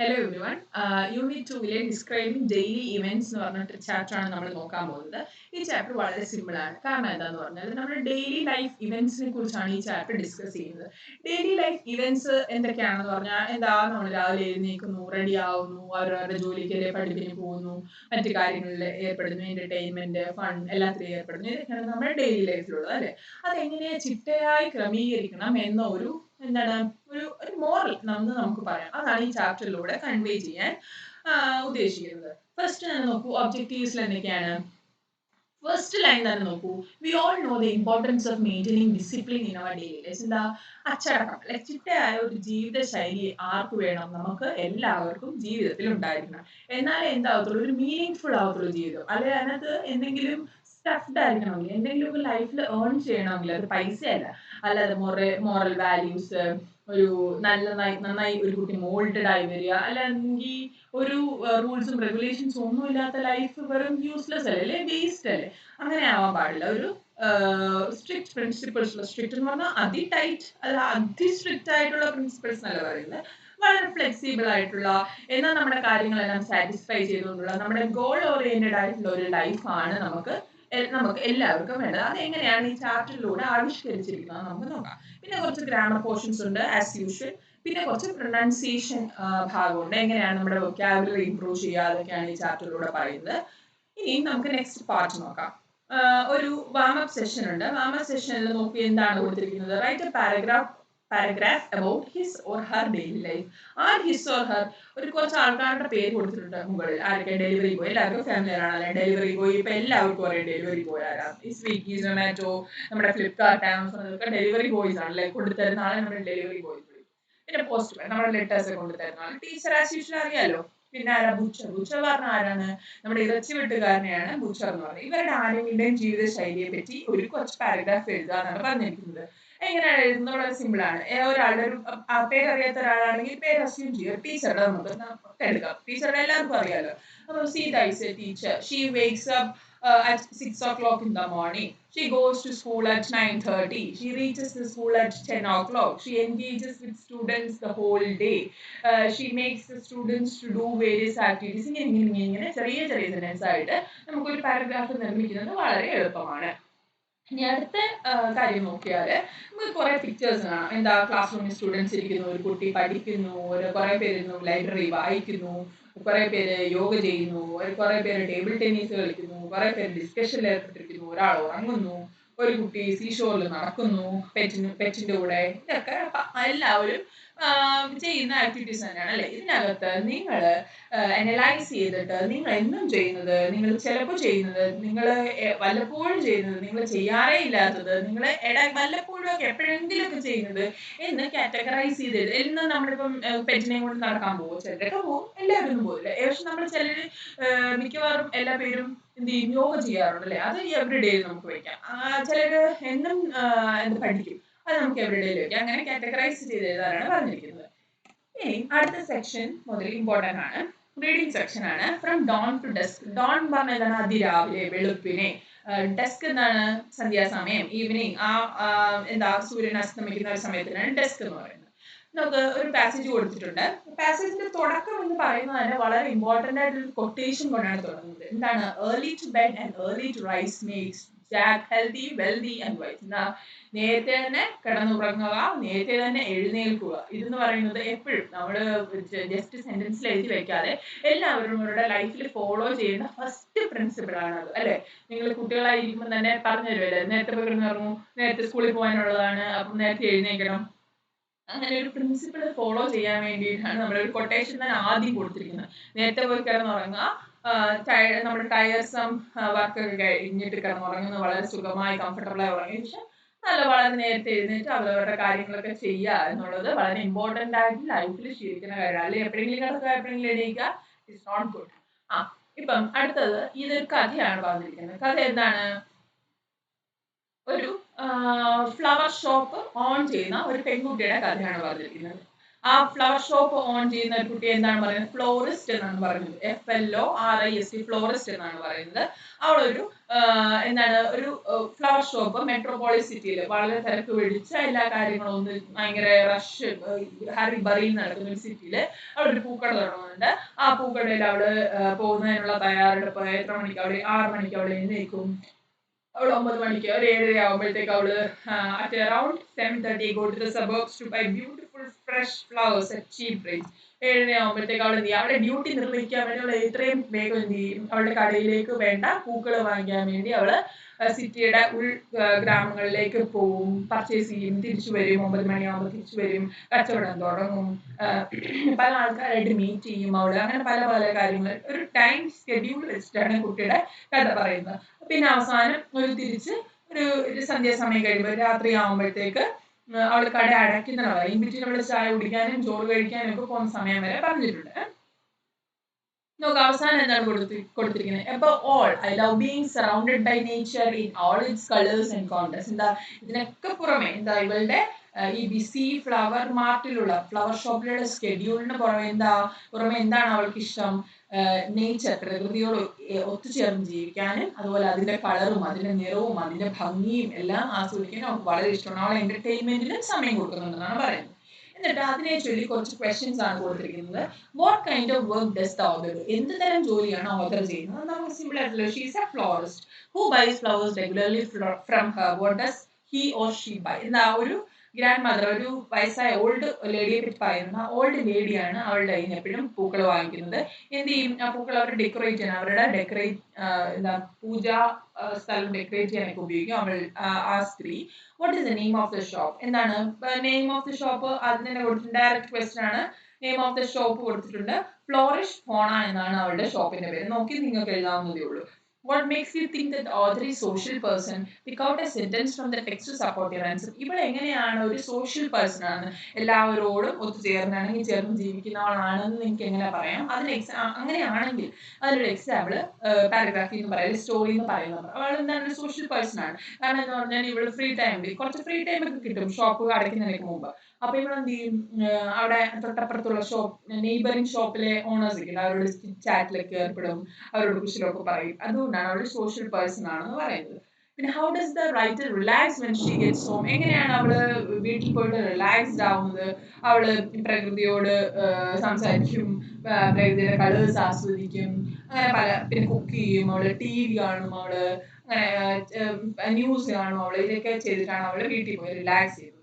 Hello everyone unit ടൂവിലെ describing daily events എന്ന് പറഞ്ഞിട്ട് ചാപ്റ്റർ ആണ് നമ്മൾ നോക്കാൻ പോകുന്നത്. ഈ ചാപ്റ്റർ വളരെ സിമ്പിൾ ആണ്. കാരണം എന്താന്ന് പറഞ്ഞാൽ നമ്മുടെ ഡെയിലി ലൈഫ് ഇവന്റ്സിനെ കുറിച്ചാണ് ഈ ചാപ്റ്റർ ഡിസ്കസ് ചെയ്യുന്നത്. ഡെയിലി ലൈഫ് ഇവന്റ്സ് എന്തൊക്കെയാണെന്ന് പറഞ്ഞാൽ എന്താ നമ്മൾ രാവിലെ എഴുന്നേൽക്കുന്നു റെഡി ആവുന്നു അവരവരുടെ ജോലിക്ക് പഠിപ്പിന് പോകുന്നു മറ്റു കാര്യങ്ങളിൽ ഏർപ്പെടുന്നു എന്റർടൈൻമെന്റ് ഫൺ എല്ലാത്തിലും ഏർപ്പെടുന്നു. ഇതൊക്കെയാണ് നമ്മുടെ ഡെയിലി ലൈഫിലുള്ളത് അല്ലെ? അതെങ്ങനെ ചിട്ടയായി ക്രമീകരിക്കണം എന്ന ഒരു എന്താണ്? ഒരു ഒരു മോറൽ നമ്മൾ നമുക്ക് പറയാം. അതാണ് ഈ ചാപ്റ്ററിലൂടെ കൺവേ ചെയ്യാൻ ഉദ്ദേശിക്കുന്നത്. ഫസ്റ്റ് തന്നെ നോക്കൂ ഒബ്ജക്റ്റീവ്സിൽ എന്തൊക്കെയാണ്? ഫസ്റ്റ് ലൈൻ തന്നെ നോക്കൂ. We all know the importance of maintaining discipline in our daily life എന്താ? അച്ചടക്കം അല്ലെ ചിട്ടയായ ഒരു ജീവിത ശൈലി ആർക്ക് വേണം? നമുക്ക് എല്ലാവർക്കും ജീവിതത്തിൽ ഉണ്ടായിരിക്കണം. എന്നാലേ എന്താവത്തുള്ളൂ? ഒരു മീനിങ് ഫുൾ ആവത്തുള്ളൂ ജീവിതം. അല്ലെ? അതിനകത്ത് എന്തെങ്കിലും സ്റ്റഫ്ഡ് ആയിരിക്കണമെങ്കിൽ എന്തെങ്കിലും ഒരു ലൈഫിൽ ഏൺ ചെയ്യണമെങ്കിൽ അത് പൈസയല്ല അല്ലാതെ മൊറ മോറൽ വാല്യൂസ് ഒരു നല്ല നന്നായി- ഒരു കുട്ടി മോൾഡഡ് ആയി വരിക അല്ലെങ്കിൽ ഒരു റൂൾസും റെഗുലേഷൻസും ഒന്നും ഇല്ലാത്ത ലൈഫ് വെറും യൂസ്ലെസ് അല്ലേ? അല്ലെ? വേസ്റ്റ് അല്ലേ? അങ്ങനെ ആവാൻ പാടില്ല. ഒരു സ്ട്രിക്റ്റ് പ്രിൻസിപ്പിൾസ് സ്ട്രിക്റ്റ് എന്ന് പറഞ്ഞാൽ അതി ടൈറ്റ് അല്ല അതി സ്ട്രിക്റ്റ് ആയിട്ടുള്ള പ്രിൻസിപ്പിൾസ് എന്നല്ല പറയുന്നത് വളരെ ഫ്ലെക്സിബിൾ ആയിട്ടുള്ള എന്നാൽ നമ്മുടെ കാര്യങ്ങളെല്ലാം സാറ്റിസ്ഫൈ ചെയ്തുകൊണ്ടുള്ള നമ്മുടെ ഗോൾ ഓറിയന്റഡ് ആയിട്ടുള്ള ഒരു ലൈഫാണ് നമുക്ക് നമുക്ക് എല്ലാവർക്കും വേണ്ടത് അത് എങ്ങനെയാണ് ഈ ചാർട്ടിലൂടെ ആവിഷ്കരിച്ചിരിക്കുന്നത് നമുക്ക് നോക്കാം. പിന്നെ കുറച്ച് ഗ്രാമർ പോർഷൻസ് ഉണ്ട് ആസ് യൂഷ്വൽ പിന്നെ കുറച്ച് പ്രൊണൗൺസിയേഷൻ ഭാഗമുണ്ട്. എങ്ങനെയാണ് നമ്മുടെ വൊക്കാബുലറി ഇംപ്രൂവ് ചെയ്യുക അതൊക്കെയാണ് ഈ ചാപ്റ്ററിലൂടെ പറയുന്നത്. ഇനി നമുക്ക് നെക്സ്റ്റ് പാർട്ട് നോക്കാം. ഒരു വാമപ്പ് സെഷൻ ഉണ്ട്. വാമപ്പ് സെഷനിൽ നോക്കി എന്താണ് കൊടുത്തിരിക്കുന്നത്? Write a paragraph paragraph about his or her daily life ആ ഹിസ് ഓർ ഹർ ഒരു കുറച്ച് ആൾക്കാരുടെ പേര് കൊടുത്തിട്ടുണ്ട് മുകളിൽ. ആരൊക്കെ ഡെലിവറി ബോയ് എല്ലാവർക്കും ഫാമിലി ആണല്ലേ ഡെലിവറി ബോയ് ഇപ്പൊ എല്ലാവർക്കും അറിയാം ഡെലിവറി ബോയ് ആരാം? ഈ സ്വിഗ്ഗി സൊമാറ്റോ നമ്മുടെ ഫ്ലിപ്കാർട്ട് ആമസോൺ ഇതൊക്കെ ഡെലിവറി ബോയ്സ് ആണല്ലേ കൊടുത്തരുന്ന ആളെ നമ്മുടെ ഡെലിവറി ബോയ്സ് വിളിക്കും പിന്നെ പോസ്റ്റ് നമ്മുടെ ലെറ്റേഴ്സ് കൊണ്ടുതരുന്ന ആൾ ടീച്ചർ ആസ് യൂഷ്വൽ അറിയാലോ? പിന്നെ ആരാ? ബുച്ചർ ബുച്ചർ പറഞ്ഞ ആരാണ്? നമ്മുടെ ഇറച്ചി വെട്ടുകാരനെയാണ് ബുച്ചർ എന്ന് പറയുന്നത് ഇവരുടെ ആരെങ്കിലും ജീവിത ശൈലിയെ പറ്റി ഒരു കുറച്ച് പാരഗ്രാഫ് എഴുതുക എന്നാണ് പറഞ്ഞിരിക്കുന്നത്. എങ്ങനെയാണ് എഴുതുന്നത്? വളരെ സിമ്പിൾ ആണ്. ഒരാളുടെ ഒരു പേരറിയാത്ത ഒരാളാണെങ്കിൽ പേര് അസ്യൂം ചെയ്യുക ടീച്ചറുടെ നമുക്ക് എടുക്കാം. ടീച്ചറുടെ എല്ലാവർക്കും അറിയാലോ. അപ്പൊ Sita is a teacher she wakes up clock in the morning she goes to school at nine thirty she reaches the school at ten o'clock she engages with students the whole day she makes the students to do various activities ഇങ്ങനെ ഇങ്ങനെ ഇങ്ങനെ ഇങ്ങനെ ചെറിയ ചെറിയ sentence ആയിട്ട് നമുക്കൊരു paragraph നിർമ്മിക്കുന്നത് വളരെ എളുപ്പമാണ്. ഇനി അടുത്ത കാര്യം നോക്കിയാൽ നമുക്ക് കുറെ പിക്ചേഴ്സ് കാണാം. എന്താ ക്ലാസ് റൂമിൽ സ്റ്റുഡൻസ് ഇരിക്കുന്നു ഒരു കുട്ടി പഠിക്കുന്നു ഒരു കുറെ പേര് ലൈബ്രറി വായിക്കുന്നു കുറെ പേര് യോഗ ചെയ്യുന്നു ഒരു കുറെ പേര് ടേബിൾ ടെന്നീസ് കളിക്കുന്നു കുറെ പേര് ഡിസ്കഷനിൽ ഏർപ്പെട്ടിരിക്കുന്നു ഒരാൾ ഉറങ്ങുന്നു. ഒരു കുട്ടി സീഷോറിൽ നടക്കുന്നു പെറ്റിന് പെറ്റിന്റെ കൂടെ ഇതൊക്കെ എല്ലാവരും ചെയ്യുന്ന ആക്ടിവിറ്റീസ് തന്നെയാണ് അല്ലെ? ഇതിനകത്ത് നിങ്ങൾ അനലൈസ് ചെയ്തിട്ട് നിങ്ങൾ എന്നും ചെയ്യുന്നത് നിങ്ങൾ ചിലപ്പോൾ ചെയ്യുന്നത് നിങ്ങൾ വല്ലപ്പോഴും ചെയ്യുന്നത് നിങ്ങൾ ചെയ്യാറേ ഇല്ലാത്തത് നിങ്ങൾ ഇട വല്ലപ്പോഴും ഒക്കെ എപ്പോഴെങ്കിലും ഒക്കെ ചെയ്യുന്നത് എന്ന് കാറ്റഗറൈസ് ചെയ്തിട്ട് എന്നും നമ്മളിപ്പം പെറ്റിനെ കൊണ്ട് നടക്കാൻ പോകും ചിലരൊക്കെ പോകും എല്ലാവരും പോകില്ല പക്ഷെ നമ്മൾ ചിലർ മിക്കവാറും എല്ലാ പേരും എന്ത് ചെയ്യും യോഗ ചെയ്യാറുണ്ട് അല്ലേ അത് എവറി ഡേ നമുക്ക് വയ്ക്കാം. ചിലര് എന്നും എന്ത് പഠിക്കും? അത് നമുക്ക് എവറി ഡേ വയ്ക്കാം. അങ്ങനെ കാറ്റഗറൈസ് ചെയ്ത് പറഞ്ഞിരിക്കുന്നത്. ഇനി അടുത്ത സെക്ഷൻ മുതൽ ഇമ്പോർട്ടന്റ് ആണ്. റീഡിംഗ് സെക്ഷൻ ആണ്. From dawn to dusk dawn പറഞ്ഞാൽ എന്താണ്? അതിരാവിലെ വെളുപ്പിനെ. ഡെസ്ക് എന്താണ്? സന്ധ്യാസമയം. ഈവനിങ് ആ, എന്താ? സൂര്യൻ അസ്തമിക്കുന്ന ഒരു സമയത്തിനാണ് ഡെസ്ക് എന്ന് പറയുന്നത്. നമുക്ക് ഒരു പാസേജ് കൊടുത്തിട്ടുണ്ട്. പാസേജിന്റെ തുടക്കം എന്ന് പറയുന്നത് തന്നെ വളരെ ഇമ്പോർട്ടന്റ് ആയിട്ട് ഒരു കൊട്ടേഷൻ കൊണ്ടാണ് തുടങ്ങുന്നത്. എന്താണ്? Early to bed and early to rise makes Jack healthy wealthy and wise എന്താ നേരത്തെ തന്നെ കിടന്നുറങ്ങുക നേരത്തെ തന്നെ എഴുന്നേൽക്കുക. ഇതെന്ന് പറയുന്നത് എപ്പോഴും നമ്മൾ ജസ്റ്റ് സെന്റൻസിൽ എഴുതി വെക്കാതെ എല്ലാവരും അവരുടെ ലൈഫിൽ ഫോളോ ചെയ്യുന്ന ഫസ്റ്റ് പ്രിൻസിപ്പിൾ ആണ് അത് അല്ലെ? നിങ്ങൾ കുട്ടികളായിരിക്കുമ്പോൾ തന്നെ പറഞ്ഞു തരുമല്ലേ നേരത്തെ പോയി കിടന്നുറങ്ങും നേരത്തെ സ്കൂളിൽ പോകാനുള്ളതാണ് അപ്പം നേരത്തെ എഴുന്നേൽക്കണം. അങ്ങനെ ഒരു പ്രിൻസിപ്പിൾ ഫോളോ ചെയ്യാൻ വേണ്ടിയിട്ടാണ് നമ്മൾ ഒരു കൊട്ടേഷൻ ആദ്യം കൊടുത്തിരിക്കുന്നത്. നേരത്തെ പോയി കിടന്നുറങ്ങുക. നമ്മുടെ ടയർസം വർക്കൊക്കെ കഴിഞ്ഞിട്ട് കിടന്നുറങ്ങുന്നത് വളരെ സുഖമായി കംഫർട്ടബിളായി ഉറങ്ങിയ ശേഷം നല്ല വളരെ നേരത്തെ എഴുന്നേറ്റ് അവരവരുടെ കാര്യങ്ങളൊക്കെ ചെയ്യുക എന്നുള്ളത് വളരെ ഇമ്പോർട്ടന്റ് ആയിട്ട് ലൈഫിൽ ശീലിക്കുന്ന കാര്യമാണ്. അല്ലെങ്കിൽ എപ്പോഴെങ്കിലും കിടക്കുക എപ്പോഴെങ്കിലും എണീക്കുക ഇറ്റ്സ് നോട്ട് ഗുഡ് ആ ഇപ്പം അടുത്തത് ഇതൊരു കഥയാണ് പറഞ്ഞിരിക്കുന്നത്. കഥ എന്താണ്? ഒരു ഫ്ലവർ ഷോപ്പ് ഓൺ ചെയ്യുന്ന ഒരു പെൺകുട്ടിയുടെ കഥയാണ് പറഞ്ഞിരിക്കുന്നത്. ആ ഫ്ലവർ ഷോപ്പ് ഓൺ ചെയ്യുന്ന ഒരു കുട്ടി എന്താണ് പറയുന്നത്? ഫ്ലോറിസ്റ്റ് എന്നാണ് പറയുന്നത്. F L O R I S T florist എന്നാണ് പറയുന്നത്. അവളൊരു എന്താണ് ഒരു ഫ്ലവർ ഷോപ്പ് മെട്രോപോളിസ് സിറ്റിയിൽ വളരെ തിരക്ക് പിടിച്ച എല്ലാ കാര്യങ്ങളും ഒന്ന് ഭയങ്കര റഷ് ഹറി ബറിയിൽ നടക്കുന്ന ഒരു സിറ്റിയിൽ അവളൊരു പൂക്കട തുടങ്ങുന്നുണ്ട്. ആ പൂക്കടയിൽ അവൾ പോകുന്നതിനുള്ള തയ്യാറെടുപ്പ് എത്ര മണിക്ക് അവിടെ ആറ് മണിക്ക് അവിടെ എഴുന്നേൽക്കും. അവൾ ഒമ്പത് മണിക്ക് ഒരു ഏഴര ആകുമ്പോഴത്തേക്ക് അവൾ at around seven thirty go to the suburbs to buy beautiful fresh flowers at cheap rate ഏഴര ആവുമ്പോഴത്തേക്ക് അവൾ എന്ത് ചെയ്യും അവളുടെ ഡ്യൂട്ടി നിർവഹിക്കാൻ വേണ്ടി അവൾ എത്രയും വേഗം എന്ത് ചെയ്യും? അവളുടെ കടയിലേക്ക് വേണ്ട പൂക്കൾ വാങ്ങിക്കാൻ വേണ്ടി അവൾ സിറ്റിയുടെ ഉൾ ഗ്രാമങ്ങളിലേക്ക് പോവും. പർച്ചേസ് ചെയ്യും. തിരിച്ചു വരും. ഒമ്പത് മണിയാകുമ്പോൾ തിരിച്ചു വരും. കച്ചവടം തുടങ്ങും. പല ആൾക്കാരായിട്ട് മീറ്റ് ചെയ്യും അവൾ. അങ്ങനെ പല പല കാര്യങ്ങൾ. ഒരു ടൈം ഷെഡ്യൂൾ വെച്ചിട്ടാണ് കുട്ടിയുടെ കഥ പറയുന്നത്. പിന്നെ അവസാനം ഒരു തിരിച്ച് ഒരു സന്ധ്യാസമയം കഴിയുമ്പോൾ രാത്രി ആകുമ്പോഴത്തേക്ക് അവൾ കട അടയ്ക്കുന്ന പറയും ഇൻ ബിറ്റ്വീൻ ചായ കുടിക്കാനും ചോറ് കഴിക്കാനും ഒക്കെ പോകുന്ന സമയം വരെ പറഞ്ഞിട്ടുണ്ട്. നോക്ക് അവസാനം എന്താണ് കൊടുത്തി കൊടുത്തിരിക്കുന്നത്? അപ്പൊ all I love being surrounded by nature in all its colours and contours എന്താ? ഇതിനൊക്കെ പുറമെ എന്താ ഇവളുടെ ഈ ബിസി ഫ്ലവർ മാർട്ടിലുള്ള ഫ്ലവർ ഷോപ്പിലുള്ള സ്കെഡ്യൂളിന് പുറമെ എന്താ പുറമെ എന്താണ് അവൾക്ക് ഇഷ്ടം? നേച്ചർ പ്രകൃതിയോട് ഒത്തുചേർന്ന് ജീവിക്കാനും അതുപോലെ അതിന്റെ കളറും അതിന്റെ നിറവും അതിന്റെ ഭംഗിയും എല്ലാം ആസ്വദിക്കാനും അവൾക്ക് വളരെ ഇഷ്ടമാണ്. അവൾ എന്റർടൈൻമെന്റിനും സമയം കൊടുക്കുന്നുണ്ടെന്നാണ് പറയുന്നത്. എന്നിട്ട് അതിനെ ചൊല്ലി കുറച്ച് ക്വസ്റ്റ്യൻസ് ആണ് കൊടുത്തിരിക്കുന്നത്. What kind of work does the author എന്ത് തരം ജോലിയാണ് ഓതർ ചെയ്യുന്നത്? നമുക്ക് സിമ്പിൾ ആയിട്ടുള്ള she's a florist who buys flowers regularly from her what does he or she buy എന്താ ഒരു ഗ്രാൻഡ് മദർ ഒരു വയസ്സായ ഓൾഡ് ലേഡിയെ പറ്റി പറയുന്ന ഓൾഡ് ലേഡിയാണ് അവളുടെ കയ്യിൽ എപ്പോഴും പൂക്കൾ വാങ്ങിക്കുന്നത്. എന്ത് ചെയ്യും? ആ പൂക്കൾ അവർ ഡെക്കറേറ്റ് ചെയ്യാൻ അവരുടെ ഡെക്കറേറ്റ് എന്താ പൂജ സ്ഥലം ഡെക്കറേറ്റ് ചെയ്യാനൊക്കെ ഉപയോഗിക്കും അവൾ ആ സ്ത്രീ. What is the name of the shop എന്താണ്? നെയിം ഓഫ് ദ ഷോപ്പ് അതിന് തന്നെ കൊടുത്തിട്ടുണ്ട്. ഡയറക്റ്റ് ക്വസ്റ്റൻ ആണ്. നെയിം ഓഫ് ദ ഷോപ്പ് കൊടുത്തിട്ടുണ്ട്. ഫ്ലോറിഷ് ഫോണ എന്നാണ് അവളുടെ ഷോപ്പിന്റെ പേര്. നോക്കി നിങ്ങൾക്ക് എഴുതാവുന്നതേ ഉള്ളൂ. What makes you think that author social person pick out a sentence from the text to support your answer ഇവൾ എങ്ങനെയാണ് ഒരു സോഷ്യൽ പേഴ്സൺ ആണ്? എല്ലാവരോടും ഒത്തുചേർന്നാണെങ്കിൽ ചേർന്ന് ജീവിക്കുന്ന ആളാണെന്ന് നിങ്ങൾക്ക് എങ്ങനെ പറയാം? അതിന് എക്സാ അങ്ങനെയാണെങ്കിൽ അതിനൊരു എക്സാമ്പിൾ പാരഗ്രാഫി എന്ന് പറയുന്നത് സ്റ്റോറി എന്ന് പറയുന്നത്. അവൾ എന്താണ്? ഒരു സോഷ്യൽ പേഴ്സൺ ആണ്. കാരണം എന്ന് പറഞ്ഞാൽ ഇവൾ ഫ്രീ ടൈമിൽ കുറച്ച് ഫ്രീ ടൈം ഒക്കെ കിട്ടും ഷോപ്പ് അടയ്ക്കുന്നതിന് മുമ്പ്. അപ്പൊ ഇവിടെ എന്ത് ചെയ്യും? അവിടെ തൊട്ടപ്പുറത്തുള്ള ഷോപ്പ് നെയ്ബറിംഗ് ഷോപ്പിലെ ഓണേഴ്സ് ഒക്കെ അവരോട് ചാറ്റിലൊക്കെ ഏർപ്പെടും. അവരോട് കുശലൊക്കെ പറയും. അതുകൊണ്ടാണ് അവൾ സോഷ്യൽ പേഴ്സൺ ആണെന്ന് പറയുന്നത്. പിന്നെ how does the writer relax when she gets home എങ്ങനെയാണ് അവൾ വീട്ടിൽ പോയിട്ട് റിലാക്സ്ഡ് ആവുന്നത്? അവൾ പ്രകൃതിയോട് സംസാരിക്കും. പ്രകൃതിയുടെ കളേഴ്സ് ആസ്വദിക്കും. അങ്ങനെ പല പിന്നെ കുക്ക് ചെയ്യും. അവൾ ടി വി കാണും. അവൾ അങ്ങനെ ന്യൂസ് കാണും. അവൾ ഇതൊക്കെ ചെയ്തിട്ടാണ് അവൾ വീട്ടിൽ പോയി റിലാക്സ് ചെയ്തത്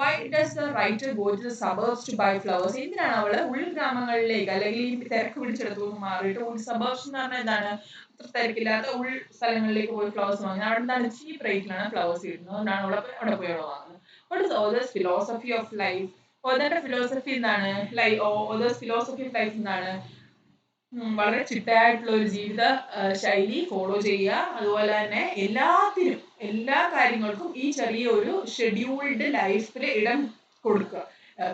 why does writer go to the suburbs to buy flowers എന്തിനാണ് അവൾ ഉൾഗ്രാമങ്ങളിലേക്ക് അല്ലെങ്കിൽ ഈ തിരക്ക് പിടിച്ചെടുത്തു മാറിയിട്ട് ഉൾ സബേർസ് എന്ന് പറഞ്ഞാൽ എന്താണ്? അത്ര തിരക്കില്ലാത്ത ഉൾ സ്ഥലങ്ങളിലേക്ക് പോയി ഫ്ലവേഴ്സ് വാങ്ങുന്നത്. അവിടെ എന്താണ്? ചീപ്പ് റേറ്റിലാണ് ഫ്ലവേഴ്സ് കിട്ടുന്നത് അതുകൊണ്ടാണ് പോയി- അവിടെ പോയി അവിടെ വാങ്ങുന്നത്. What author's philosophy of life ഓതറിന്റെ philosophy എന്താണ്? Lie author's philosophy of life എന്താണ്? വളരെ ചിട്ടയായിട്ടുള്ള ഒരു ജീവിത ശൈലി ഫോളോ ചെയ്യുക. അതുപോലെ തന്നെ എല്ലാത്തിനും എല്ലാ കാര്യങ്ങൾക്കും ഈ ചെറിയ ഒരു ഷെഡ്യൂൾഡ് ലൈഫിൽ ഇടം കൊടുക്കുക.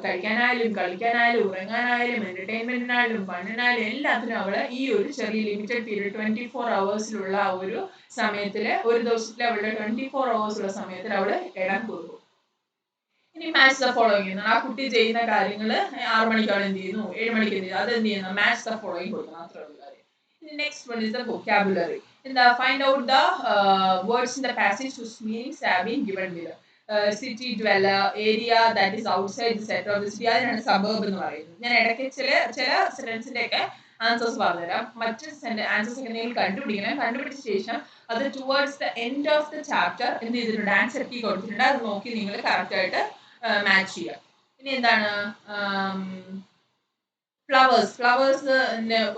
കഴിക്കാനായാലും കളിക്കാനായാലും ഉറങ്ങാനായാലും എന്റർടൈൻമെന്റിനായാലും പണിനായാലും എല്ലാത്തിനും അവൾ ഈ ഒരു ചെറിയ ലിമിറ്റഡ് പീരീഡ് ട്വന്റി ഫോർ അവേഴ്സിലുള്ള ഒരു സമയത്തിൽ ഒരു ദിവസത്തിൽ അവളുടെ ട്വന്റി ഫോർ അവേഴ്സുള്ള സമയത്തിൽ അവൾ ഇടം കൊടുക്കും. ഇനി മാച്ച് ദ ഫോളോയിങ് ആ കുട്ടി ചെയ്യുന്ന കാര്യങ്ങൾ ആറ് മണിക്കാണ് എന്ത് ചെയ്യുന്നു? ഏഴ് മണിക്ക് എന്ത് ചെയ്യുന്നു? അത് എന്ത് ചെയ്യുന്നു? മാച്ച് ദ ഫോളോയിങ് കൊടുക്കണം അത്രേ ഉള്ളൂ കാര്യം. Next one is the vocabulary എന്താ? Find out the words in the passage whose meanings have been given below city dweller area that is outside set of the city അതിനാണ് suburb എന്ന് പറയുന്നത്. ഞാൻ ഇടയ്ക്ക് ചില ചില സെന്റൻസിന്റെ ഒക്കെ ആൻസേഴ്സ് പറഞ്ഞുതരാം. മറ്റ് ആൻസേഴ്സ് ഒക്കെ നിങ്ങൾ കണ്ടുപിടിക്കണം. കണ്ടുപിടിച്ച ശേഷം അത് towards the end of the chapter എന്ത് ചെയ്തിട്ടുണ്ട്? ആൻസർ കീ കൊടുത്തിട്ടുണ്ട്. അത് നോക്കി നിങ്ങൾ കറക്റ്റ് ആയിട്ട് മാച്ച് ചെയ്യുക. പിന്നെ എന്താണ്? ഫ്ലവേഴ്സ് ഫ്ലവേഴ്സ്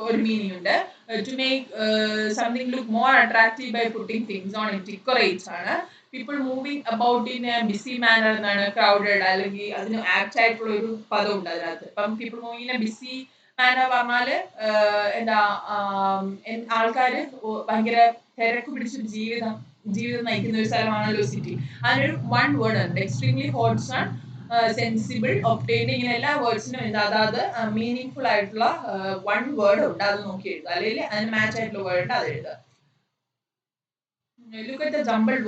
ഒരു മീനിങ് ഉണ്ട്. To make something look more attractive by putting things on it decorates ആണ്. People moving about in a busy manner എന്നാണ് ക്രൗഡഡ് അല്ലെങ്കിൽ അതിന് ആപ്റ്റ് ആയിട്ടുള്ള ഒരു പദം ഉണ്ട് അതിനകത്ത്. ഇപ്പം people moving in busy manner പറഞ്ഞാൽ എന്താ ആൾക്കാർ ഭയങ്കര തിരക്ക് പിടിച്ചൊരു ജീവിതം ജീവിതം നയിക്കുന്ന ഒരു സ്ഥലമാണല്ലോ സിറ്റി അതിനൊരു വൺ വേർഡ് ഉണ്ട്. എക്സ്ട്രീംലി ഹോട്ട്സ് ആണ്. സെൻസിബിൾ ഒപ്റ്റൈൻഡ് ഇങ്ങനെ എല്ലാ വേർഡ്സിനും എന്താ അതായത് മീനിങ് ഫുൾ ആയിട്ടുള്ള വൺ വേർഡ് ഉണ്ട്. അത് നോക്കി എഴുതുക. അല്ലെങ്കിൽ അതിന് മാച്ച് ആയിട്ടുള്ള വേർഡ് ഉണ്ട്. അത് എഴുതുക. ലുക്ക് ദ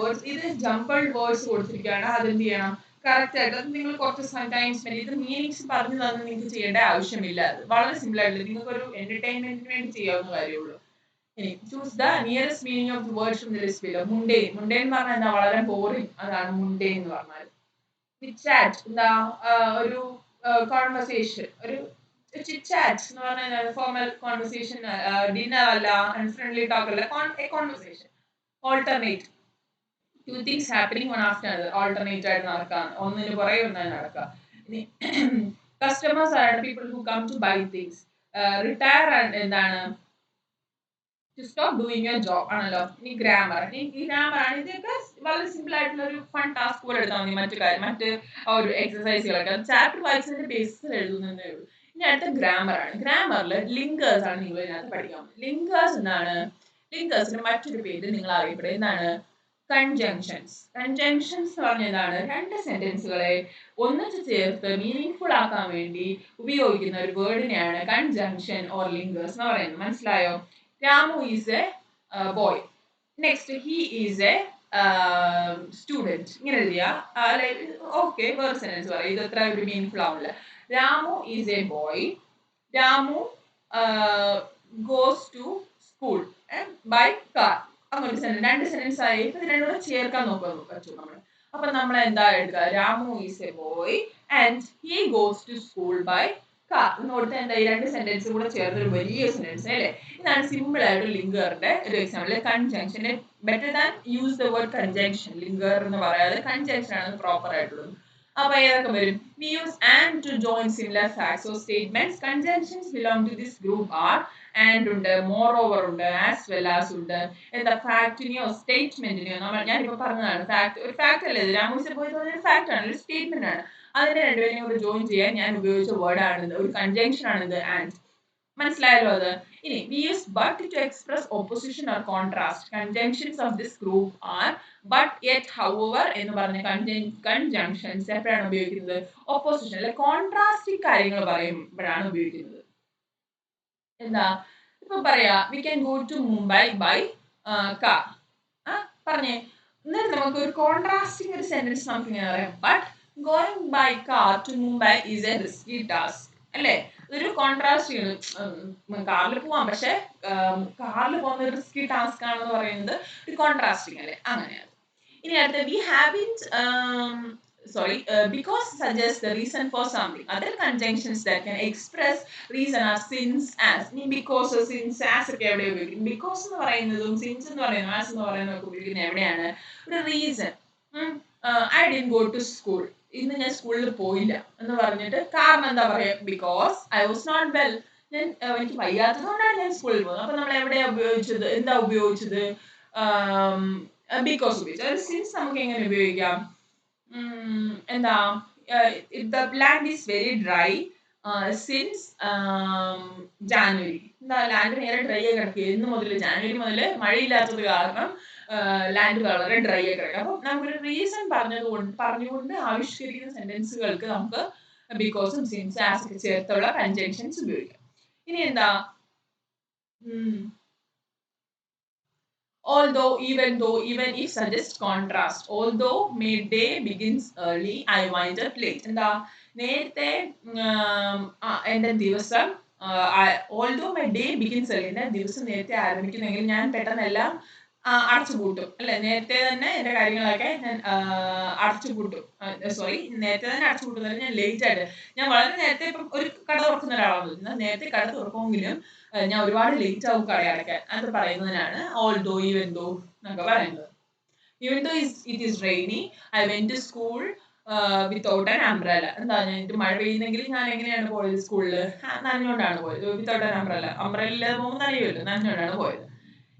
വേർഡ്സ് ഇത് ജംബിൾഡ് വേർഡ്സ് കൊടുത്തിരിക്കുകയാണ്. അത് എന്ത് ചെയ്യണം? കറക്റ്റ് ആയിട്ട്. നിങ്ങൾ കുറച്ച് ടൈം സ്പെൻഡ് ഇത് മീനിങ്സ് പറഞ്ഞു തന്നെ നിങ്ങൾക്ക് ചെയ്യേണ്ട ആവശ്യമില്ല. അത് വളരെ സിമ്പിൾ ആയിട്ടുള്ള. നിങ്ങൾക്ക് ഒരു എന്റർടൈൻമെന്റിന് വേണ്ടി ചെയ്യാവുന്ന കാര്യമുള്ളൂ ഇനി choose the nearest meaning of the words from the list below mundane mundane എന്ന് പറഞ്ഞാൽ എന്താ? വളരെ ബോറിംഗ് അതാണ് മുണ്ടേ എന്ന് പറഞ്ഞാൽ ചാറ്റ് എന്താ? ഒരു കോൺവെർസേഷൻ ഒരു ചിറ്റാറ്റ് എന്ന് പറഞ്ഞാൽ ഫോർമൽ കോൺവെർസേഷൻ ഡിന്നർ അല്ല അൺഫ്രണ്ട്ലി ടോക്ക് അല്ല conversation alternate two things happening one after other alternate ആയിട്ട് നടക്കാൻ ഒന്നിന് പുറകെ ഒന്നായി നടക്കുക ഇനി കസ്റ്റമേഴ്സ് ആണ് people who come to buy things retire എന്താണ്? To stop doing your job ആണല്ലോ? ഇനി ഗ്രാമർ ഇനി ഗ്രാമർ ആണ്. ഇതൊക്കെ വളരെ സിമ്പിൾ ആയിട്ടുള്ള ഒരു ഫൺ ടാസ്ക് പോലെ എടുത്താൽ മതി. മറ്റു കാര്യം മറ്റ് ഒരു എക്സസൈസുകളൊക്കെ ചാപ്റ്റർ വായിച്ചതിന്റെ ബേസിൽ എഴുതുന്നതേ ഉള്ളൂ. ഇനി അടുത്ത ഗ്രാമർ ആണ്. ഗ്രാമറിൽ ലിങ്കേഴ്സ് ആണ് നിങ്ങൾ ഇതിനകത്ത് പഠിക്കാൻ ലിങ്കേഴ്സ് എന്നാണ് ലിങ്കേഴ്സിന് മറ്റൊരു പേര് നിങ്ങൾ അറിയപ്പെടുന്നത് എന്താണ്? കൺജങ്ഷൻസ് കൺജങ്ഷൻസ് എന്ന് പറഞ്ഞ എന്താണ്? രണ്ട് സെന്റൻസുകളെ ഒന്നിച്ച് ചേർത്ത് മീനിങ് ഫുൾ ആക്കാൻ വേണ്ടി ഉപയോഗിക്കുന്ന ഒരു വേർഡിനെയാണ് കൺജങ്ഷൻ ഓർ ലിങ്കേഴ്സ് എന്ന് പറയുന്നത്. മനസ്സിലായോ? Ramu is a boy next he is a student ഇങ്ങനെ എഴുതിയ. ഓക്കെ വേറെ സെന്റൻസ് പറയാം ഇത് അത്ര ഒരു മീനിങ് ആവില്ല Ramu is a boy Ramu goes to school by car അങ്ങനെ സെന്റൻസ് രണ്ട് സെന്റൻസ് ആയി. ഇത് രണ്ടും കൂടെ ചേർക്കാൻ നോക്കാൻ പറ്റും നമ്മൾ അപ്പൊ നമ്മൾ എന്താ എഴുതുക? Ramu is a boy and he goes to school by car എന്നോടത്ത് എന്താ? ഈ രണ്ട് സെന്റൻസും കൂടെ ചേർന്ന ഒരു വലിയ സെന്റൻസ് അല്ലേ? ഇതാണ് സിമ്പിൾ ആയിട്ട് ലിങ്കറിന്റെ ഒരു example conjunction better than use the word conjunction linker എന്ന് പറയാതെ കൺജങ്ഷൻ ആണ് പ്രോപ്പർ ആയിട്ടുള്ളത്. അപ്പൊ ഏതൊക്കെ വരും? We use and to join similar facts or statements conjunctions belong to this group are and ഉണ്ട് മോർ ഓവർ ഉണ്ട് ആസ് വെൽ ആസ് ഉണ്ട്. എന്താ? ഫാക്ടിനെയോ സ്റ്റേറ്റ്മെന്റിനെയോ നമ്മൾ ഞാനിപ്പോ പറഞ്ഞതാണ് ഫാക്ട് ഒരു ഫാക്ട് അല്ലേ രാമൂസിനെ രാമൂസ് പോയി ഒരു ഫാക്ട് ആണ് ഒരു സ്റ്റേറ്റ്മെന്റ് ആണ്. അതിനെ രണ്ടുപേരെയും കൂടെ ജോയിൻ ചെയ്യാൻ ഞാൻ ഉപയോഗിച്ച വേർഡ് ആണിത്. ഒരു കൺജങ്ഷൻ ആണിത് ആൻഡ് മനസ്സിലായല്ലോ അത്? ഇനി we use but to express opposition or contrast conjunctions of this group are but yet however എന്ന് പറഞ്ഞ കൺജങ്ഷൻസ് എപ്പോഴാണ് ഉപയോഗിക്കുന്നത്? ഓപ്പോസിഷൻ അല്ലെ കോൺട്രാസ്റ്റിംഗ് കാര്യങ്ങൾ പറയുമ്പോഴാണ് ഉപയോഗിക്കുന്നത്. എന്താ? ഇപ്പൊ പറയാ we can go to Mumbai by car പറഞ്ഞേ. എന്നിട്ട് നമുക്ക് ഒരു കോൺട്രാസ്റ്റിംഗ് ഒരു സെന്റൻസ് നമുക്ക് ഇങ്ങനെ പറയാം. But going by car to Mumbai is a risky task അല്ലേ? ഇതൊരു ചെയ്യുന്നു. കാറിൽ പോവാം. പക്ഷെ കാറിൽ പോകുന്ന ഒരു റിസ്കി ടാസ്ക് ആണെന്ന് പറയുന്നത് ഒരു കോൺട്രാസ്റ്റിംഗ് അല്ലേ? അങ്ങനെയാണ്. ഇനി അടുത്ത we have sorry uh, because suggests the reason for something. Other conjunctions that can express reason ഇനി because since as ഒക്കെ എവിടെ ഉപയോഗിക്കും because എന്ന് പറയുന്നതും since എന്ന് പറയുന്നതും as എന്ന് പറയുന്നതും ഒക്കെ ഉപയോഗിക്കുന്നത് എവിടെയാണ്? ഒരു reason I didn't go to school ഇന്ന് ഞാൻ സ്കൂളിൽ പോയില്ല എന്ന് പറഞ്ഞിട്ട് കാരണം എന്താ പറയാ? Because I was not well ഞാൻ എനിക്ക് വയ്യാത്തത് കൊണ്ടാണ് ഞാൻ സ്കൂളിൽ പോകുന്നത് അപ്പൊ നമ്മൾ എവിടെയാ ഉപയോഗിച്ചത്? എന്താ ഉപയോഗിച്ചത്? ബിക്കോസ് ഉപയോഗിച്ചത് സിൻസ് നമുക്ക് എങ്ങനെ ഉപയോഗിക്കാം? എന്താ എന്താ the land is very dry since January. എന്താ ലാൻഡ് നേരെ ഡ്രൈ ആയി കിടക്കുക എന്ന് മുതൽ ജാനുവരി മുതൽ മഴയില്ലാത്തത് കാരണം ലാൻഡ് വളരെ ഡ്രൈ ആയി കിടക്കുക അപ്പം നമുക്കൊരു റീസൺ പറഞ്ഞതുകൊണ്ട് പറഞ്ഞുകൊണ്ട് ആവിഷ്കരിക്കുന്ന സെന്റൻസുകൾക്ക് നമുക്ക് ബിക്കോസും സിൻസ് ആസ് ഒക്കെ ചേർത്തുള്ള കൺജങ്ഷൻസ് ഉപയോഗിക്കാം. ഇനി എന്താ? Although even though even if if suggest contrast. Although midday begins early I wind up late. എന്താ? നേരത്തെ എന്റെ ദിവസം although my day begins early എന്റെ ദിവസം നേരത്തെ ആരംഭിക്കുന്നെങ്കിൽ ഞാൻ പെട്ടെന്ന് എല്ലാം ആ, അടച്ചുപൂട്ടും അല്ലെ? നേരത്തെ തന്നെ എന്റെ കാര്യങ്ങളൊക്കെ ഞാൻ അടച്ചുപൂട്ടും സോറി നേരത്തെ തന്നെ അടച്ചുപൂട്ടുന്നത് ഞാൻ ലേറ്റ് ആയിട്ട്. ഞാൻ വളരെ നേരത്തെ ഇപ്പം ഒരു കട തുറക്കുന്ന ഒരാളാണ്. നേരത്തെ കട തുറക്കുമെങ്കിലും ഞാൻ ഒരുപാട് ലേറ്റ് ആവും കട അടയ്ക്കാൻ അത് പറയുന്നതിനാണ് ഓൾ ദോ ഈവൻ ദോ എന്നൊക്കെ പറയുന്നത്. Even though it is rainy I went to school without an umbrella എന്താ ഇത് മഴ പെയ്യുന്നെങ്കിൽ ഞാൻ എങ്ങനെയാണ് പോയത് സ്കൂളിൽ നനഞ്ഞുകൊണ്ടാണ് പോയത്. വിത്തൗട്ട് ആൻ അംബ്രല അംബ്രല ഇല്ലാതെ പോകുമ്പോൾ നനയുമല്ലോ നനഞ്ഞുകൊണ്ടാണ് പോയത്.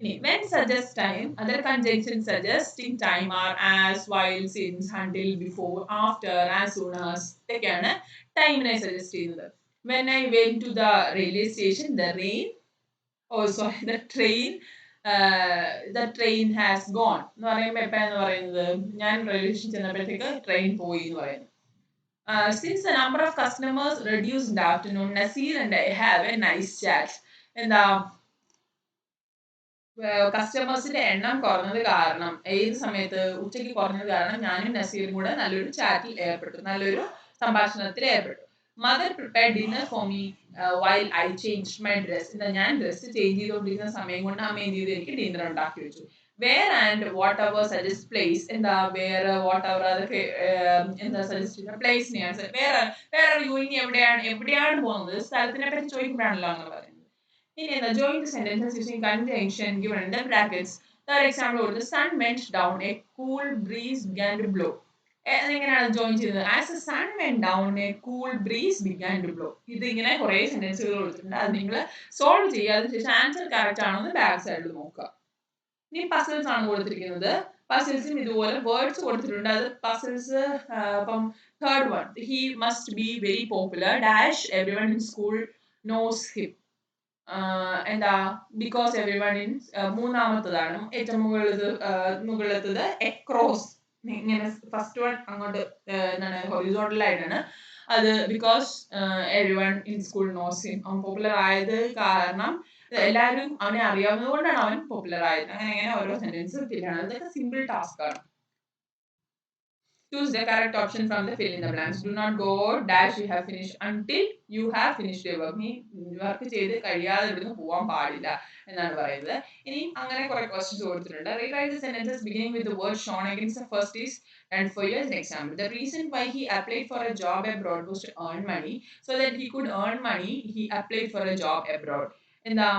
ഇനി when suggest time other conjunction suggesting time are as while since until before after as soon as ഇതൊക്കെയാണ് ടൈമിനെ സജസ്റ്റ് ചെയ്യുന്നത്. When I went to the railway station, the rain, oh sorry, the train, uh, the train has gone. എന്ന് പറയുമ്പോൾ എപ്പോഴാന്ന് പറയുന്നത്? ഞാൻ railway station ചെന്നപ്പോഴത്തേക്ക് train പോയി എന്ന് പറയുന്നു. Since the number of customers reduce in afternoon Naseer and I have a nice chat എന്താ? കസ്റ്റമേഴ്സിന്റെ എണ്ണം കുറഞ്ഞത് കാരണം ഏത് സമയത്ത് ഉച്ചയ്ക്ക് കുറഞ്ഞത് കാരണം ഞാനും നസീറും കൂടെ നല്ലൊരു ചാറ്റിൽ ഏർപ്പെട്ടു നല്ലൊരു സംഭാഷണത്തിൽ ഏർപ്പെട്ടു. Mother prepare dinner for me while I change my dress എന്താ ഞാൻ ഡ്രസ്സ് ചേഞ്ച് ചെയ്തുകൊണ്ടിരിക്കുന്ന സമയം കൊണ്ട് അമ്മ എന്ത് ചെയ്തു? എനിക്ക് ഡിന്നർ ഉണ്ടാക്കി വെച്ചു. Where and what are suggest place എന്താ? വേറെ വാട്ട് അവർ അതൊക്കെ എന്താ സജസ്റ്റ് ചെയ്യുന്ന പ്ലേസിനെയാണ് വേറെ വേറെ യു ഇനി എവിടെയാണ്? എവിടെയാണ് പോകുന്നത്? സ്ഥലത്തിനെ പറ്റി ചോദിക്കുമ്പോഴാണല്ലോ അങ്ങനെ പറയുന്നത്. ഇനി എന്താ? Join the sentences using conjunction given in the brackets for example കൊടുത്ത് sun went down a cool breeze began to blow എങ്ങനെയാണ് ജോയിൻ ചെയ്യുന്നത് as a sun went down a cool breeze began to blow ഇത് ഇങ്ങനെ കുറേ സെന്റൻസുകൾ കൊടുത്തിട്ടുണ്ട്. അത് നിങ്ങൾ solve ചെയ്യുക. അതിനുശേഷം ആൻസർ കറക്റ്റ് ആണോ എന്ന് ബാക്ക് സൈഡിൽ നോക്കുക. ഇനി പസിൽസ് ആണ് കൊടുത്തിരിക്കുന്നത്. പസിൽസും ഇതുപോലെ വേർഡ്സ് കൊടുത്തിട്ടുണ്ട്. അത് പസിൽസ് ഇപ്പം third one he must be very popular dash every one in school knows him എന്താ ബിക്കോസ് എവറി വൺ ഇൻ മൂന്നാമത്തതാണ്. ഏറ്റവും മുകളിലത് മുകളിലത്തത് എക്രോസ് ഇങ്ങനെ ഫസ്റ്റ് വൺ അങ്ങോട്ട് എന്താണ് ഹൊറിസോണ്ടൽ ആയിട്ടാണ്. അത് because every one in school knows him അവൻ പോപ്പുലർ ആയത് കാരണം എല്ലാവരും അവനെ അറിയാവുന്നത് കൊണ്ടാണ് അവൻ പോപ്പുലർ ആയത്. അങ്ങനെ ഇങ്ങനെ ഓരോ സെന്റൻസ് ഫില്ലാണ് അതൊക്കെ സിമ്പിൾ ടാസ്ക് ആണ്. Choose the correct option from the fill in the blanks do not go dash you have finished until you have finished your work നീ വർക്ക് ചെയ്ത് കഴിയാതെ ഇവിടുന്ന് പോവാൻ പാടില്ല എന്നാണ് പറയുന്നത് ഇനി അങ്ങനെ കുറെ ക്വസ്റ്റ്യൻസ് കൊടുത്തിട്ടുണ്ട് rewrite the sentences beginning with the word shown against the first is and for you as an example the reason why he applied for a job abroad was to earn money so that he could earn money he applied for a job abroad എന്താ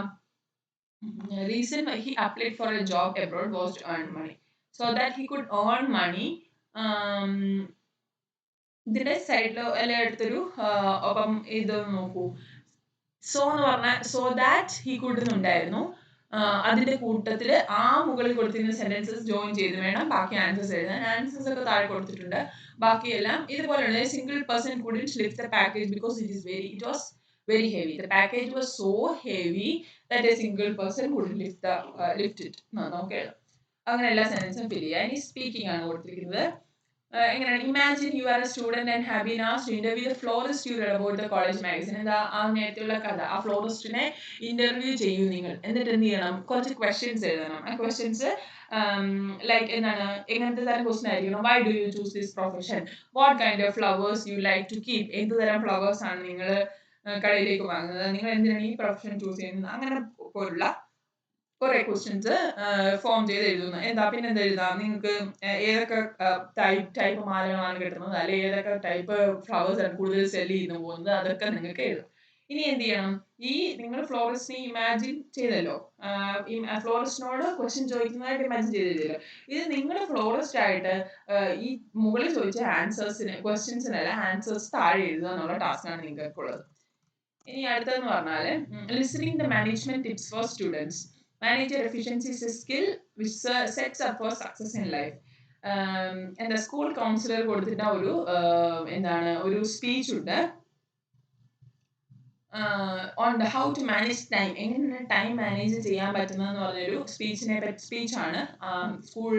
reason why he applied for a job abroad was to earn money so that he could earn money um, ഇതിന്റെ സൈഡിലോ അല്ലെ അടുത്തൊരു ഒപ്പം ഇത് നോക്കൂ. So എന്ന് പറഞ്ഞ so that he കൂട്ടുന്നുണ്ടായിരുന്നു അതിന്റെ കൂട്ടത്തിൽ ആ മുകളിൽ കൊടുത്തിരുന്ന സെന്റൻസസ് ജോയിൻ ചെയ്ത് വേണം ബാക്കി ആൻസേഴ്സ് എഴുതാൻ. ആൻസേഴ്സ് ഒക്കെ താഴെ കൊടുത്തിട്ടുണ്ട്. ബാക്കിയെല്ലാം ഇതുപോലെയുള്ള സിംഗിൾ പേഴ്സൺ കൂടി lift the package because it is very it was very heavy the package was so heavy that a single person couldn't lift lift it നമുക്ക് എഴുതാം. അങ്ങനെ എല്ലാ സെന്റൻസും ഫിൽ ചെയ്യുക. ഇനി സ്പീക്കിംഗ് ആണ് കൊടുത്തിരിക്കുന്നത്. എങ്ങനെയാണ്? Imagine you are a student and have been asked interview the florist you about the college magazine എന്താ? ആ നേരത്തെയുള്ള കഥ. ആ ഫ്ലോറിസ്റ്റിനെ ഇന്റർവ്യൂ ചെയ്യൂ നിങ്ങൾ. എന്നിട്ട് എന്ത് ചെയ്യണം? കുറച്ച് ക്വസ്റ്റ്യൻസ് എഴുതണം. ആ ക്വസ്റ്റ്യൻസ് ലൈക്ക് എന്താണ്? എങ്ങനത്തെ തരം ക്വസ്റ്റ്യൻ ആയിരിക്കണം? Why do you choose this profession what kind of flowers you like to keep എന്ത് തരം ഫ്ലവേഴ്സ് ആണ് നിങ്ങൾ കടയിലേക്ക് വാങ്ങുന്നത്? നിങ്ങൾ എന്തിനാണ് ഈ പ്രൊഫഷൻ ചൂസ് ചെയ്യുന്നത്? അങ്ങനെ പോലുള്ള കുറെ ക്വസ്റ്റ്യൻസ് ഫോം ചെയ്ത് എഴുതുന്നു എന്താ പിന്നെ എന്താ എഴുതാം? നിങ്ങൾക്ക് ഏതൊക്കെ ടൈപ്പ് ടൈപ്പ് മാലകളാണ് കിട്ടുന്നത്? അല്ലെ ഏതൊക്കെ ടൈപ്പ് ഫ്ലവേഴ്സ് ആണ് കൂടുതൽ സെൽ ചെയ്യുന്നു പോകുന്നത്? അതൊക്കെ നിങ്ങൾക്ക് എഴുതാം. ഇനി എന്ത് ചെയ്യണം? ഈ നിങ്ങൾ ഫ്ലോറിസ്റ്റിനെ ഇമാജിൻ ചെയ്തല്ലോ. ഫ്ലോറിസ്റ്റിനോട് ക്വസ്റ്റ്യൻ ചോദിക്കുന്നതായിട്ട് ഇമാജിൻ ചെയ്തില്ലല്ലോ ഇത് നിങ്ങൾ ഫ്ലോറിസ്റ്റ് ആയിട്ട് ഈ മുകളിൽ ചോദിച്ച ആൻസേഴ്സിന് ക്വസ്റ്റ്യൻസിനല്ല ആൻസേഴ്സ് താഴെ എഴുതുക എന്നുള്ള ടാസ്ക് ടാസ്ക്കാണ് നിങ്ങൾക്കുള്ളത്. ഇനി അടുത്തതെന്ന് പറഞ്ഞാൽ listening the management tips for students manager efficiency is a skill which sets up for success in life. എന്താ സ്കൂൾ കൗൺസിലർ കൊടുത്തിട്ട ഒരു എന്താണ് ഒരു സ്പീച്ച് ഉണ്ട്. On how to manage time എങ്ങനെ ടൈം മാനേജ് ചെയ്യാൻ പറ്റുന്നതെന്ന് പറഞ്ഞൊരു സ്പീച്ചിനെ പറ്റി സ്പീച്ചാണ് സ്കൂൾ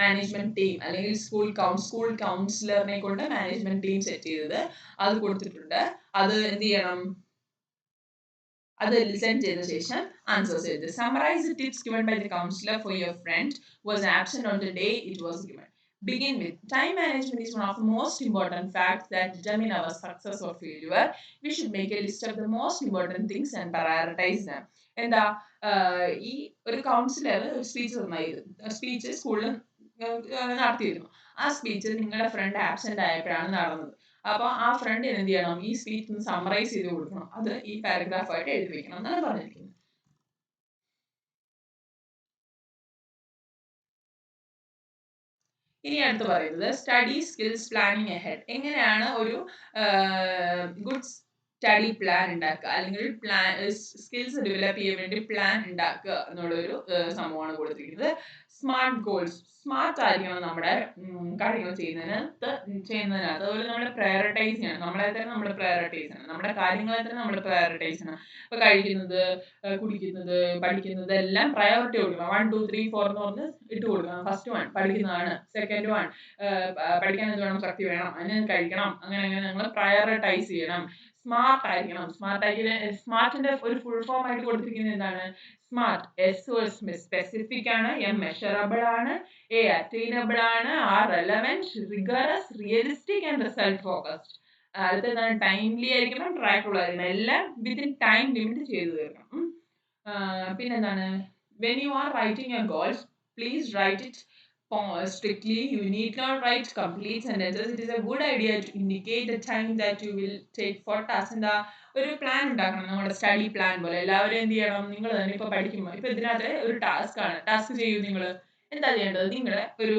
മാനേജ്മെന്റ് ടീം അല്ലെങ്കിൽ സ്കൂൾ സ്കൂൾ കൗൺസിലറിനെ കൊണ്ട് മാനേജ്മെന്റ് ടീം സെറ്റ് ചെയ്തത്. അത് കൊടുത്തിട്ടുണ്ട്. അത് എന്ത് ചെയ്യണം? അത് ലിസൺ ചെയ്ത ശേഷം ആൻസേഴ്സ് എഴുതുക summarise tips given by the counsellor for your friend was absent on the day it was given with time management is one of the most important facts that determine our success or failure we should make a list of the most important things and prioritize them എന്താ ഈ ഒരു councillor speech speech സ്കൂളിൽ നടത്തിയിരുന്നു ആ speech നിങ്ങളുടെ front absent ആയപ്പോഴാണ് നടന്നത് അപ്പോൾ ആ ഫ്രണ്ട് എന്ത് ചെയ്യണം? ഈ സ്പീച്ച് സമ്മറൈസ് ചെയ്ത് കൊടുക്കണം. അത് ഈ പാരഗ്രാഫ് ആയിട്ട് എഴുതി വെക്കണം എന്നാണ് പറഞ്ഞിരിക്കുന്നത്. ഇനി അടുത്ത് പറയുന്നത് സ്റ്റഡി സ്കിൽസ് പ്ലാനിങ് എഹെഡ് എങ്ങനെയാണ് ഒരു ഗുഡ് സ്റ്റഡി പ്ലാൻ ഉണ്ടാക്കുക അല്ലെങ്കിൽ പ്ലാൻ സ്കിൽസ് ഡെവലപ്പ് ചെയ്യാൻ വേണ്ടി പ്ലാൻ ഉണ്ടാക്കുക എന്നുള്ളൊരു സംഭവമാണ് കൊടുത്തിരിക്കുന്നത്. സ്മാർട്ട് ഗോൾസ് സ്മാർട്ട് ആയിരിക്കണം നമ്മുടെ കാര്യങ്ങൾ ചെയ്യുന്നതിനകത്ത് ചെയ്യുന്നതിനകത്ത്. അതുപോലെ നമ്മൾ പ്രയോറിറ്റൈസ് ചെയ്യണം. നമ്മളെ തന്നെ നമ്മൾ പ്രയോറിറ്റൈസ് ചെയ്യണം. നമ്മുടെ കാര്യങ്ങളെ തന്നെ നമ്മൾ പ്രയോറിറ്റൈസ് ചെയ്യണം. ഇപ്പൊ കഴിക്കുന്നത് കുടിക്കുന്നത് പഠിക്കുന്നത് എല്ലാം പ്രയോറിറ്റി കൊടുക്കണം. വൺ ടു ത്രീ ഫോർ എന്ന് പറഞ്ഞ് ഇട്ട് കൊടുക്കണം. ഫസ്റ്റ് വൺ പഠിക്കുന്നതാണ്. സെക്കൻഡ് വൺ പഠിക്കാൻ എന്ത് വേണം? ശക്തി വേണം. അതിന് കഴിക്കണം. അങ്ങനെ അങ്ങനെ നമ്മൾ പ്രയോറിറ്റൈസ് ചെയ്യണം. സ്മാർട്ട് ആയിരിക്കണം. സ്മാർട്ട് ആയിരിക്കും സ്മാർട്ടിന്റെ ഒരു ഫുൾ ഫോം ആയിട്ട് കൊടുത്തിരിക്കുന്നത് എന്താണ്? സ്മാർട്ട് എസ് സ്പെസിഫിക് ആണ് എം മെഷറബിൾ ആണ് എ അറ്റൈനബിൾ ആണ് R relevant rigorous realistic and result focused അടുത്തതാണ് ടൈംലി ആയിരിക്കണം ട്രാക്കുള്ള ആയിരിക്കണം. എല്ലാം വിത്തിൻ ടൈം ലിമിറ്റ് ചെയ്തു തീർക്കണം. പിന്നെന്താണ്? When you are writing your goals please write it strictly you need not write complete sentences. It is a good idea to indicate the time that you will take for task. എന്താ? ഒരു plan ഉണ്ടാക്കണം. നമ്മുടെ study plan പോലെ. എല്ലാവരും എന്ത് ചെയ്യണം? നിങ്ങൾ തന്നെ ഇപ്പൊ പഠിക്കുമ്പോൾ ഇപ്പൊ ഇതിനകത്ത് ഒരു ടാസ്ക് ആണ്. ടാസ്ക് ചെയ്യൂ നിങ്ങൾ എന്താ ചെയ്യേണ്ടത്? നിങ്ങളെ ഒരു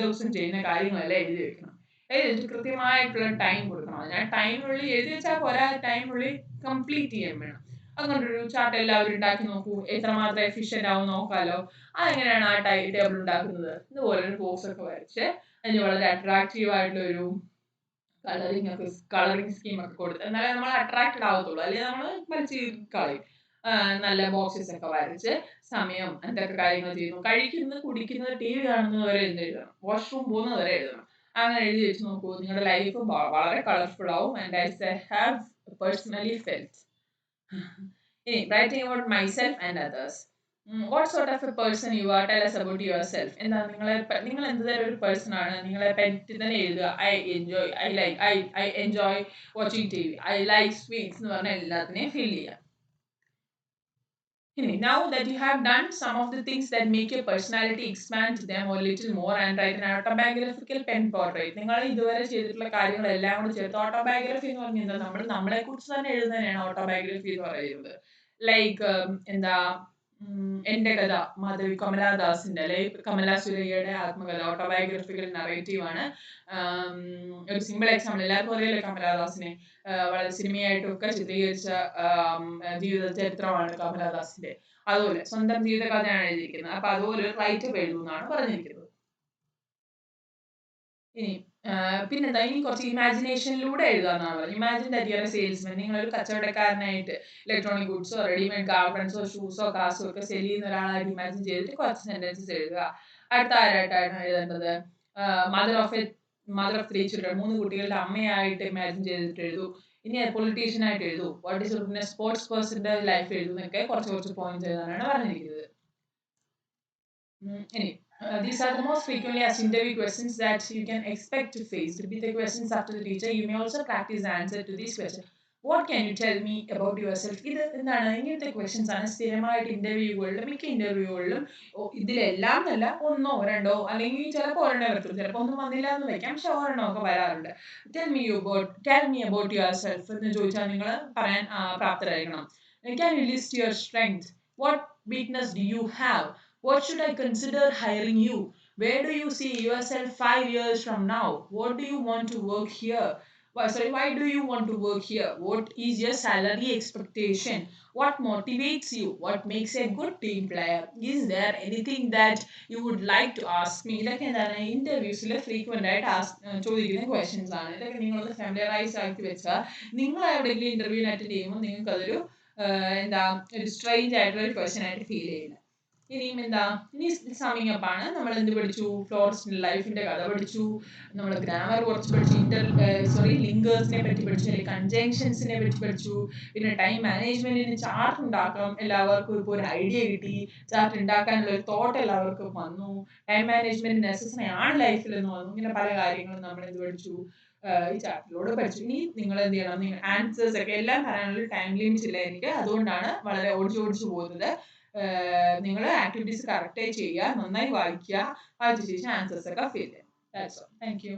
ദിവസം ചെയ്യുന്ന കാര്യങ്ങളെല്ലാം എഴുതി വെക്കണം. എഴുതി കൃത്യമായിട്ടുള്ള ടൈം കൊടുക്കണം. അതിനാ ടൈമിനുള്ളിൽ എഴുതി വെച്ചാൽ പോരാ. ടൈമിനുള്ളിൽ കംപ്ലീറ്റ് ചെയ്യാൻ വേണം. അങ്ങനൊരു ചാർട്ട് എല്ലാവരും ഉണ്ടാക്കി നോക്കൂ. എത്രമാത്രം എഫിഷ്യന്റ് ആവും നോക്കാലോ. അതെങ്ങനെയാണ് ആ ടൈ ടേബിൾ ഉണ്ടാക്കുന്നത്? ഇതുപോലെ ഒരു ബോക്സ് ഒക്കെ വരച്ച് അതിന് വളരെ അട്രാക്റ്റീവ് ആയിട്ടുള്ളൊരു കളറിങ് ഒക്കെ കളറിങ് സ്കീം ഒക്കെ കൊടുത്ത് എന്നാലേ നമ്മൾ അട്രാക്റ്റഡ് ആവത്തുള്ളൂ. അല്ലെങ്കിൽ നമ്മൾ വലിച്ച് കളയും. നല്ല ബോക്സസ് ഒക്കെ വരച്ച് സമയം എന്തൊക്കെ കാര്യങ്ങൾ ചെയ്യുന്നു. കഴിക്കുന്നത് കുടിക്കുന്നത് ടി വി കാണുന്നത് വരെ എഴുതണം? വാഷ്റൂം പോകുന്നത് വരെ എഴുതണം. അങ്ങനെ എഴുതി വെച്ച് നോക്കൂ. നിങ്ങളുടെ ലൈഫ് വളരെ കളർഫുൾ ആവും and I have personally felt writing about myself and others what sort of a person you are tell us about yourself എന്താ നിങ്ങളെ നിങ്ങൾ എന്ത് തരം ഒരു പേഴ്സൺ ആണ്? നിങ്ങളെ പറ്റി തന്നെ എഴുതുക. I enjoy I like I I enjoy watching T V I like sweets എന്ന് പറഞ്ഞ എല്ലാത്തിനെയും ഫീൽ ചെയ്യുക now that you have done some of the things that make your personality expand to them a little more and write an autobiographical pen portrait നിങ്ങൾ ഇതുവരെ ചെയ്തിട്ടുള്ള കാര്യങ്ങളെല്ലാം കൂടി ചേർത്ത് ഓട്ടോബയോഗ്രഫി എന്ന് പറഞ്ഞാൽ നമ്മൾ നമ്മളെ കുറിച്ച് തന്നെ എഴുതുന്നതിനാണ് ഓട്ടോബയോഗ്രഫി എന്ന് പറയുന്നത് ലൈക്ക് എന്താ എന്റെ കഥ മാധവി കമലാദാസിന്റെ അല്ലെ കമലാ സുരയ്യയുടെ ആത്മകഥ ഓട്ടോബയോഗ്രഫിക്കൽ നറേറ്റീവ് ആണ് ഒരു സിമ്പിൾ എക്സാമ്പിൾ എല്ലാവർക്കും അറിയാലോ കമലാദാസിനെ. വളരെ സിനിമയായിട്ടൊക്കെ ചിത്രീകരിച്ച ജീവിത ചരിത്രമാണ് കമലാദാസിന്റെ അതുപോലെ സ്വന്തം ജീവിത കഥയാണ് എഴുതിയിരിക്കുന്നത്. അപ്പൊ അതുപോലെ ഒരു റൈറ്റർ എഴുതുമെന്നാണ് പറഞ്ഞിരിക്കുന്നത്. ഇനി പിന്നെന്താ? ഇനി കുറച്ച് ഇമാജിനേഷനിലൂടെ എഴുതാന്നാണ് പറഞ്ഞത് imagine that you are a salesman നിങ്ങൾ കച്ചവടക്കാരനായിട്ട് ഇലക്ട്രോണിക് ഗുഡ്സോ റെഡിമെയ്ഡ് ഗാർമെന്റ്സോ ഷൂസോ കാസോ ഒക്കെ സെൽ ചെയ്യുന്ന ഒരാളായിട്ട് ഇമാജിൻ ചെയ്തിട്ട് കുറച്ച് സെന്റൻസസ് എഴുതുക. അടുത്ത ആരായിട്ടാണ് എഴുതേണ്ടത്? Mother of a mother of three children മൂന്ന് കുട്ടികളുടെ അമ്മയായിട്ട് ഇമാജിൻ ചെയ്തിട്ട് എഴുതൂ. ഇനി പൊളിറ്റീഷ്യൻ ആയിട്ട് എഴുതൂ. വാട്ട് ഈസ് പിന്നെ സ്പോർട്സ് പേഴ്സന്റെ ലൈഫ് എഴുതുന്നൊക്കെ കുറച്ച് കുറച്ച് പോയിന്റ് എഴുതാനാണ് പറഞ്ഞിരിക്കുന്നത്. ഇനി Uh, these are the most frequently asked interview questions that you can expect to face. Repeat the questions after the teacher. You may also practice the answer to these questions. What can you tell me about yourself? ഇത് എന്താണ് ഇങ്ങനത്തെ questions ആണ് സ്ഥിരമായിട്ട് ഇന്റർവ്യൂകളിലും മിക്ക ഇന്റർവ്യൂകളിലും ഇതിലെല്ലാം എന്നല്ല ഒന്നോ രണ്ടോ അല്ലെങ്കിൽ ചിലപ്പോൾ ഒരെണ്ണേ വരത്തുള്ളൂ ചിലപ്പോൾ ഒന്നും വന്നില്ല എന്ന് വെക്കാം പക്ഷെ ഒരെണ്ണം ഒക്കെ വരാറുണ്ട് tell me you about tell me about yourself എന്ന് ചോദിച്ചാൽ നിങ്ങൾ പറയാൻ പ്രാപ്തരായിരിക്കണം can you list your strength what weakness do you have What should I consider hiring you? Where do you see yourself five years from now? What do you want to work here? Why, sorry, why do you want to work here? What is your salary expectation? What motivates you? What makes a good team player? Is there anything that you would like to ask me? ഇതൊക്കെ എന്താണ് ഇന്റർവ്യൂസിൽ frequent ആയിട്ട് ചോദിക്കുന്ന questions ആണ് ഇതൊക്കെ നിങ്ങളൊന്ന് familiarise ആക്കി വെച്ചാൽ നിങ്ങൾ എവിടെയെങ്കിലും ഇന്റർവ്യൂവിന് അറ്റൻഡ് ചെയ്യുമ്പോൾ നിങ്ങൾക്ക് അതൊരു എന്താ ഒരു സ്ട്രേഞ്ച് ആയിട്ടുള്ള ഒരു ക്വസ്റ്റ്യൻ ആയിട്ട് ഫീൽ ചെയ്യുന്നത് ഇനിയും എന്താ? ഇനി ആണ്. നമ്മൾ എന്ത് പഠിച്ചു? ഫ്ലോറസ്റ്റിന്റെ ലൈഫിന്റെ കഥ പഠിച്ചു. നമ്മൾ ഗ്രാമർ കുറച്ച് പഠിച്ചു. ഇന്റർ സോറി ലിങ്കേഴ്സിനെ പറ്റി പഠിച്ചു. അല്ലെങ്കിൽ കൺജങ്ഷൻസിനെ പറ്റി പഠിച്ചു. പിന്നെ ടൈം മാനേജ്മെന്റിന് ചാർട്ട് ഉണ്ടാക്കാം എല്ലാവർക്കും ഇപ്പോൾ ഒരു ഐഡിയ കിട്ടി. ചാർട്ട് ഉണ്ടാക്കാനുള്ള ഒരു തോട്ട് എല്ലാവർക്കും വന്നു. ടൈം മാനേജ്മെന്റ് നെസസറി ആണ് ലൈഫിൽ എന്ന് വന്നു. ഇങ്ങനെ പല കാര്യങ്ങളും നമ്മൾ എന്ത് പഠിച്ചു? ഈ ചാപ്റ്ററിലൂടെ പഠിച്ചു. ഇനി നിങ്ങൾ എന്ത് ചെയ്യണം? ആൻസേഴ്സ് ഒക്കെ എല്ലാം പറയാനുള്ള ടൈം ലിമിറ്റ് ഇല്ല എനിക്ക്. അതുകൊണ്ടാണ് വളരെ ഓടിച്ചു ഓടിച്ചു പോകുന്നത്. നിങ്ങൾ ആക്ടിവിറ്റീസ് കറക്റ്റായി ചെയ്യുക നന്നായി വായിക്കുക വായിച്ച ശേഷം ആൻസേഴ്സ് ഒക്കെ ഫിൽ ചെയ്യുക. Thank you